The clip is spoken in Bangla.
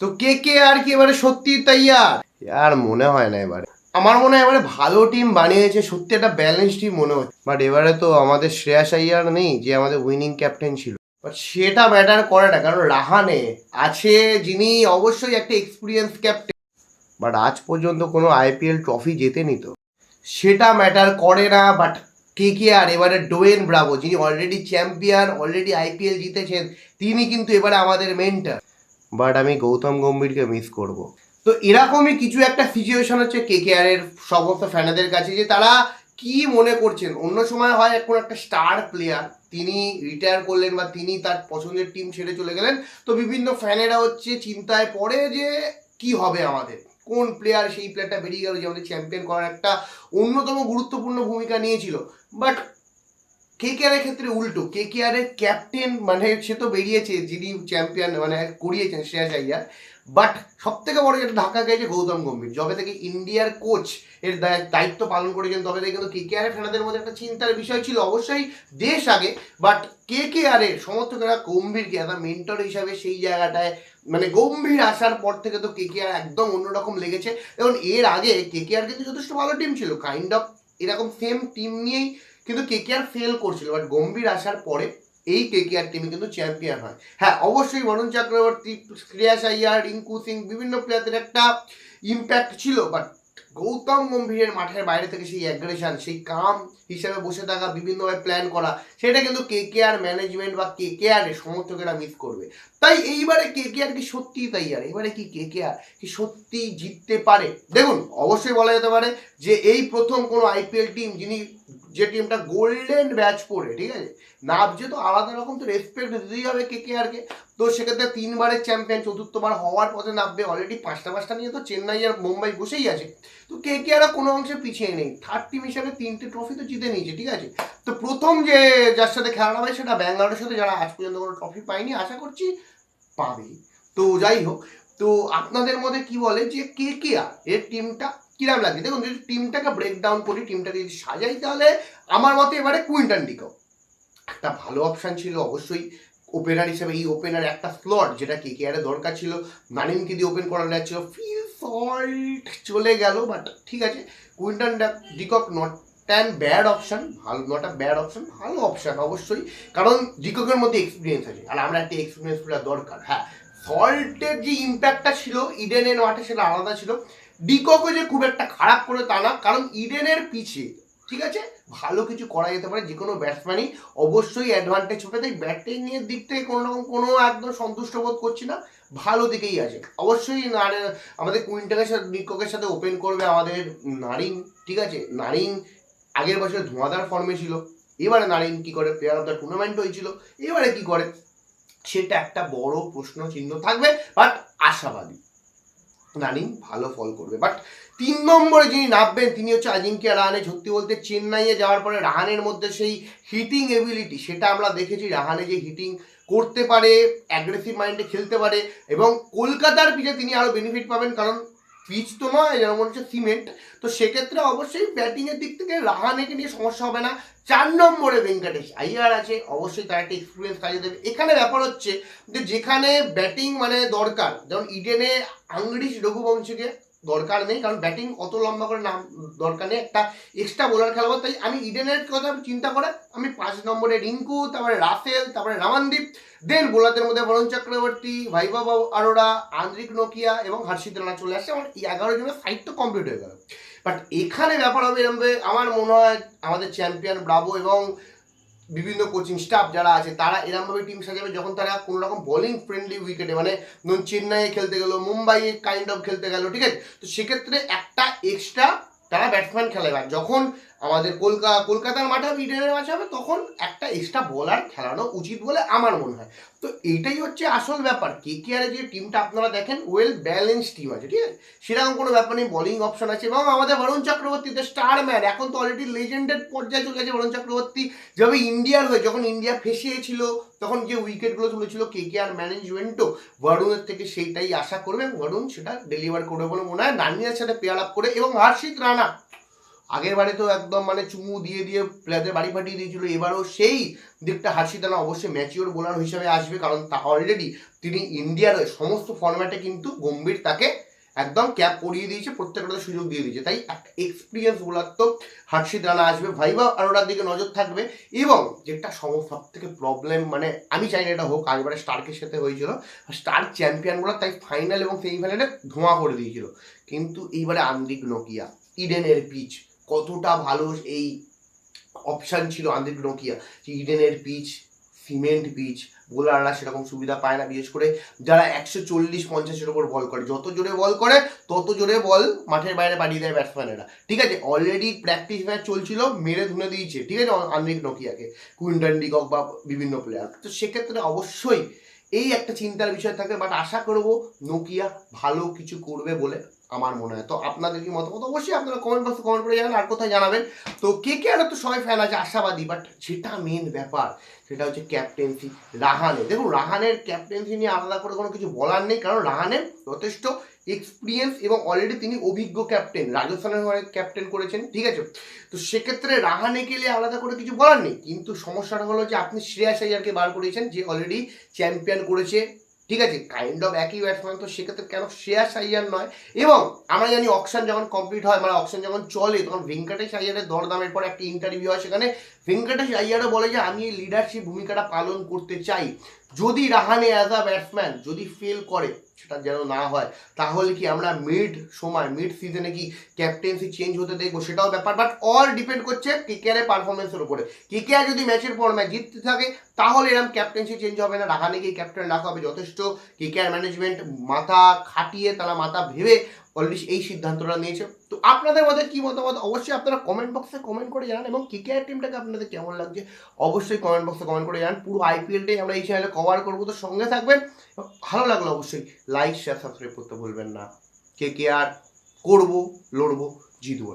তো কে কে আর কি এবারে সত্যি তাই আর আর মনে হয় না এবারে। আমার মনে হয় এবারে ভালো টিম বানিয়েছে সত্যি একটা ব্যালেন্স টিম মনে হয় বাট এবারে তো আমাদের শ্রেয়াস আইয়ার নেই যে আমাদের উইনিং ক্যাপ্টেন ছিল। বাট সেটা ম্যাটার করে না কারণ রাহানে আছে যিনি অবশ্যই একটা এক্সপিরিয়েন্স ক্যাপ্টেন বাট আজ পর্যন্ত কোনো আইপিএল ট্রফি জেতেনি তো। সেটা ম্যাটার করে না বাট কে কে আর এবারে ডোয়েন ব্রাভো যিনি অলরেডি চ্যাম্পিয়ন অলরেডি আইপিএল জিতেছেন তিনি কিন্তু এবারে আমাদের মেন্টার বাট আমি গৌতম গম্ভীরকে মিস করব। তো এরকমই কিছু একটা সিচুয়েশন হচ্ছে কে কে আর এর সমস্ত ফ্যানাদের কাছে যে তারা কি মনে করছেন? অন্য সময় হয় এখন একটা স্টার প্লেয়ার তিনি রিটায়ার করলেন বা তিনি তার পছন্দের টিম ছেড়ে চলে গেলেন, তো বিভিন্ন ফ্যানেরা হচ্ছে চিন্তায় পড়ে যে কি হবে আমাদের? কোন প্লেয়ার সেই প্লেয়ারটা বেরিয়ে গেল যে আমাদের চ্যাম্পিয়ন করার একটা অন্যতম গুরুত্বপূর্ণ ভূমিকা নিয়েছিল? বাট কে ক্ষেত্রে উল্টো? কে কে আর ক্যাপ্টেন মানে সে তো বেরিয়েছে, যিনি চ্যাম্পিয়ন মানে করিয়েছেন শ্রেয়াস আইয়ার বাট সব থেকে বড় যেটা ঢাকা গেছে গৌতম গম্ভীর। যবে থেকে ইন্ডিয়ার কোচ এর দায়- দায়িত্ব পালন করেছেন, তবে থেকে কিন্তু কে কে আর ফ্যানাদের মধ্যে একটা চিন্তার বিষয় ছিল। অবশ্যই দেশ আগে বাট কে কে আর এর সমর্থকেরা গম্ভীরকে একটা মেন্টর হিসাবে সেই জায়গাটায় মানে গম্ভীর আসার পর থেকে তো কে কে আর একদম অন্যরকম লেগেছে। এবং এর আগে কে কে আর কিন্তু যথেষ্ট ভালো টিম ছিল। কাইন্ড অফ এরকম সেম টিম নিয়েই কিন্তু কে কে আর ফেল করছিল বাট গম্ভীর আসার পরে এই কে কে আর টিম কিন্তু চ্যাম্পিয়ন হয়। হ্যাঁ অবশ্যই বরুণ চক্রবর্তী শ্রেয়াস আইয়ার রিঙ্কু সিং বিভিন্ন প্লেয়ারদের একটা ইম্প্যাক্ট ছিল বাট গৌতম গম্ভীরের মাঠের বাইরে থেকে সেই অ্যাগ্রেশন সেই কাম হিসেবে বসে থাকা, বিভিন্নভাবে প্ল্যান করা, সেটা কিন্তু কে কে আর ম্যানেজমেন্ট বা কে কে আর সমর্থকেরা মিস করবে। তাই এইবারে কে কে আর কি সত্যি তাই আর? এবারে কি কে কে আর কি সত্যি জিততে পারে? দেখুন, অবশ্যই বলা যেতে পারে যে এই প্রথম কোনো আইপিএল টিম যিনি যে টিমটা গোল্ডেন ব্যাচ পড়ে, ঠিক আছে? নাবছে তো আলাদা রকম, তো রেসপেক্ট দিতেই হবে কে কে আরকে তো সেক্ষেত্রে তিনবারের চ্যাম্পিয়ন চতুর্থবার হওয়ার পথে নামবে অলরেডি পাঁচটা পাঁচটা নিয়ে তো চেন্নাই আর মুম্বাই বসেই আছে। তো কে কে আর কোনো অংশে পিছিয়ে নেই। থার্ড টিম হিসাবে তিনটে ট্রফি তো জিতে নিয়েছে, ঠিক আছে? তো প্রথম যে যার সাথে খেলানো হবে সেটা ব্যাঙ্গালোরের সাথে, যারা আজ পর্যন্ত কোনো ট্রফি পায়নি, আশা করছি পাবে তো যাই হোক, তো আপনাদের মধ্যে কি বলে যে কে কে আর, এর টিমটা কিরাম লাগে দেখুন, যদি টিমটাকে ব্রেক ডাউন করি, টিমটাকে যদি সাজাই, তাহলে আমার মতে এবারে কুইন্টান ডিকো একটা ভালো অপশান ছিল, অবশ্যই ওপেনার হিসেবে, এই ওপেনার একটা স্লট যেটা কে কে আর দরকার ছিল নানিমকে দিয়ে ওপেন করানো যাচ্ছিল ফিল সল্ট চলে গেল বাট ঠিক আছে Quinton de Kock not an bad option ভালো নট আ ব্যাড অপশান ভালো অপশান অবশ্যই, কারণ ডিককের মধ্যে এক্সপিরিয়েন্স আছে, আর আমরা একটা এক্সপিরিয়েন্স দরকার হ্যাঁ। সল্টের যে ইম্প্যাক্টটা ছিল ইডেনের মাঠে সেটা আলাদা ছিল ডিককে যে খুব একটা খারাপ করে তা না, কারণ ইডেনের পিছে ঠিক আছে? ভালো কিছু করা যেতে পারে যে কোনো ব্যাটসম্যানই অবশ্যই অ্যাডভান্টেজ হবে তাই ব্যাটিংয়ের দিক থেকে কোনো রকম কোনো একদম সন্তুষ্ট বোধ করছি না। ভালো দিকেই আছে। অবশ্যই আমাদের কুইন্টাকের সাথে নিককের সাথে ওপেন করবে আমাদের নারিন, ঠিক আছে? নারিন আগের বছর ধোঁয়াদার ফর্মে ছিল। এবারে নারিন কি করে? প্লেয়ার অফ দ্য টুর্নামেন্ট হয়েছিল। এবারে কি করে? সেটা একটা বড় প্রশ্ন চিহ্ন থাকবে বাট আশাবাদী। নারিন ভালো ফল করবে। বাট তিন নম্বরে যিনি নামবেন, তিনি হচ্ছে আজিঙ্কিয়া রাহানে সত্যি বলতে চেন্নাইয়ে যাওয়ার পরে রাহানের মধ্যে সেই হিটিং এবিলিটি সেটা আমরা দেখেছি রাহানে যে হিটিং করতে পারে অ্যাগ্রেসিভ মাইন্ডে খেলতে পারে এবং কলকাতার পিছিয়ে তিনি আরও বেনিফিট পাবেন কারণ পিচ তো নয় যেমন হচ্ছে সিমেন্ট তো সেক্ষেত্রে অবশ্যই ব্যাটিংয়ের দিক থেকে রাহানেকে নিয়ে সমস্যা হবে না। চার নম্বরে ভেঙ্কটেশ আইয়ার আছে, অবশ্যই তার একটা এক্সপিরিয়েন্স কাজে দেবে। এখানে ব্যাপার হচ্ছে যে যেখানে ব্যাটিং মানে দরকার, যেমন ইডেনে আংরিশ রঘুবংশীকে দরকার নেই, কারণ ব্যাটিং অত লম্বা করে নাম দরকার নেই। একটা এক্সট্রা বোলার খেলাবো, তাই আমি ইডেনের কথা চিন্তা করে আমি পাঁচ নম্বরে রিঙ্কু, তারপরে রাসেল তারপরে রামানদীপ দেন বোলারদের মধ্যে বরুণ চক্রবর্তী, ভাইবাবা আরোরা, আন্দ্রিক নোকিয়া এবং হর্ষিত রানা চলে আসছে। আমার এই এগারো জনের সাইড তো কমপ্লিট হয়ে গেল। বাট এখানে ব্যাপার হবে এরকম আমার মনে হয় আমাদের চ্যাম্পিয়ন ব্রাভো এবং বিভিন্ন কোচিং স্টাফ যারা আছে, তারা এরমভাবে টিম সাজাবে যখন তারা কোনো রকম বোলিং ফ্রেন্ডলি উইকেটে মানে ধরুন চেন্নাইয়ে খেলতে গেলো, মুম্বাইয়ে কাইন্ড অফ খেলতে গেলো, ঠিক আছে? তো সেক্ষেত্রে একটা এক্সট্রা তারা ব্যাটসম্যান খেলাবে। যখন আমাদের কলকাতা কলকাতার মাঠে ইডেনের মাঠে হবে, তখন একটা এক্সট্রা বলার খেলানো উচিত বলে আমার মনে হয়। তো এইটাই হচ্ছে আসল ব্যাপার। কে কে আর যে টিমটা আপনারা দেখেন ওয়েল ব্যালেন্স টিম আছে, ঠিক আছে? সেরকম কোনো ব্যাপার নেই বোলিং অপশন আছে। এবং আমাদের Varun Chakravarthy the star man এখন তো অলরেডি লেজেন্ডের পর্যায়ে চলে গেছে বরুণ চক্রবর্তী। যেভাবে ইন্ডিয়ার হয়ে, যখন ইন্ডিয়া ফেসিয়েছিল, তখন যে উইকেটগুলো তুলেছিল কে কে আর ম্যানেজমেন্টও বরুণের থেকে সেইটাই আশা করবে এবং বরুণ সেটা ডেলিভার করবে বলে মনে হয়। নানিয়ার সাথে পেয়ার আপ করে এবং হর্ষিত রানা আগের বারে তো একদম মানে চুমু দিয়ে দিয়ে প্লেয়ারদের বাড়ি ফাটিয়ে দিয়েছিল, এবারও সেই দিকটা হাসিদানা অবশ্যই ম্যাচিওর বোলার হিসেবে আসবে, কারণ তা অলরেডি তিনি ইন্ডিয়ার সমস্ত ফর্ম্যাটে কিন্তু গম্ভীর তাকে একদম ক্যাপ পরিয়ে দিয়েছে, প্রত্যেকটা সুযোগ দিয়ে দিয়েছে। তাই একটা এক্সপিরিয়েন্স বোলার তো হার্ষিদ রানা আসবে। ভাইবা আরোরার দিকে নজর থাকবে এবং যেটা সমস্ত সব থেকে প্রবলেম মানে আমি চাই না এটা হোক আগেবারে স্টার্কের সাথে হয়েছিল। স্টার চ্যাম্পিয়ন বলার তাই ফাইনাল এবং সেমিফাইনালে ধোঁয়া করে দিয়েছিল। কিন্তু এইবারে আন্দিক নোকিয়া ইডেনের পিচ কতটা ভালো এই অপশান ছিল আন্দিক নোকিয়া ইডেনের পিচ সিমেন্ট পিচ বোলাররা সেরকম সুবিধা পায় না, বিশেষ করে যারা একশো চল্লিশ পঞ্চাশের ওপর বল করে। যত জোরে বল করে, তত জোরে বল মাঠের বাইরে পাঠিয়ে দেয় ব্যাটসম্যানেরা ঠিক আছে অলরেডি প্র্যাকটিস ম্যাচ চলছিল, মেরে ধুনে দিয়েছে। ঠিক আছে আন্দ্রিক নোকিয়াকে কুইন্টন ডিকক বা বিভিন্ন প্লেয়ার তো সেক্ষেত্রে অবশ্যই এই একটা চিন্তার বিষয় থাকে বাট আশা করব নোকিয়া ভালো কিছু করবে বলে আমার মনে হয়। তো আপনাদের কি মতামত? অবশ্যই আপনারা কমেন্ট বক্সে কমেন্ট করে জানাবেন, আর কোথায় জানাবেন? তো কে কে আর তো সবাই ফ্যান আছে? আশাবাদী বাট যেটা মেন ব্যাপার। সেটা হচ্ছে ক্যাপ্টেন্সি রাহানে দেখুন, রাহানের ক্যাপ্টেন্সি নিয়ে আলাদা করে কোনো কিছু বলার নেই, কারণ রাহানের যথেষ্ট এক্সপিরিয়েন্স এবং অলরেডি তিনি অভিজ্ঞ ক্যাপ্টেন রাজস্থানের হয়ে ক্যাপ্টেন করেছেন, ঠিক আছে? তো সেক্ষেত্রে রাহানে গেলে আলাদা করে কিছু বলার নেই। কিন্তু সমস্যাটা হলো যে, আপনি শ্রেয়াস আইয়ারকে বার করিয়েছেন যে অলরেডি চ্যাম্পিয়ন করেছে ঠিক আছে কাইন্ড অফ একই ব্যাটসম্যান তো সেক্ষেত্রে কেন শেয়ার আইয়ার নয়? এবং আমরা জানি অকশন যখন কমপ্লিট হয় মানে অকশন যখন চলে, তখন ভেঙ্কটেশ আইয়ারের দরদামের পর একটা ইন্টারভিউ হয়, সেখানে ভেঙ্কটেশ আইয়ারও বলে যে, আমি এই লিডারশিপ ভূমিকাটা পালন করতে চাই। যদি রাহানে অ্যাজ আ ব্যাটসম্যান যদি ফেল করে সেটা যেন না হয়। তাহলে কি আমরা মিড সময় মিড সিজনে কি ক্যাপ্টেন্সি চেঞ্জ হতে দেখব সেটাও ব্যাপার। বাট অল ডিপেন্ড করছে কেকেআরের পারফরমেন্সের উপরে। কেকেআর যদি ম্যাচের পর ম্যাচ জিততে থাকে, তাহলে এরকম ক্যাপ্টেন্সি চেঞ্জ হবে না। রাহানেকেই ক্যাপ্টেন রাখা হবে যথেষ্ট। কেকেআর ম্যানেজমেন্ট মাথা খাটিয়ে, তারা মাথা ভেবে অলরেডি এই সিদ্ধান্তটা নিয়েছে। তো আপনাদের মধ্যে কি মতামত? অবশ্যই আপনারা কমেন্ট বক্সে কমেন্ট করে জানান এবং কে কেআর টিমটাকে আপনাদের কেমন লাগছে, অবশ্যই কমেন্ট বক্সে কমেন্ট করে জানান। পুরো আইপিএলটাই আমরা এই চ্যানেলে কভার করব, তো সঙ্গে থাকবেন। ভালো লাগল অবশ্যই লাইক শেয়ার সাবস্ক্রাইব করতে ভুলবেন না। কে কে আর করব, লড়বো, জিতবো।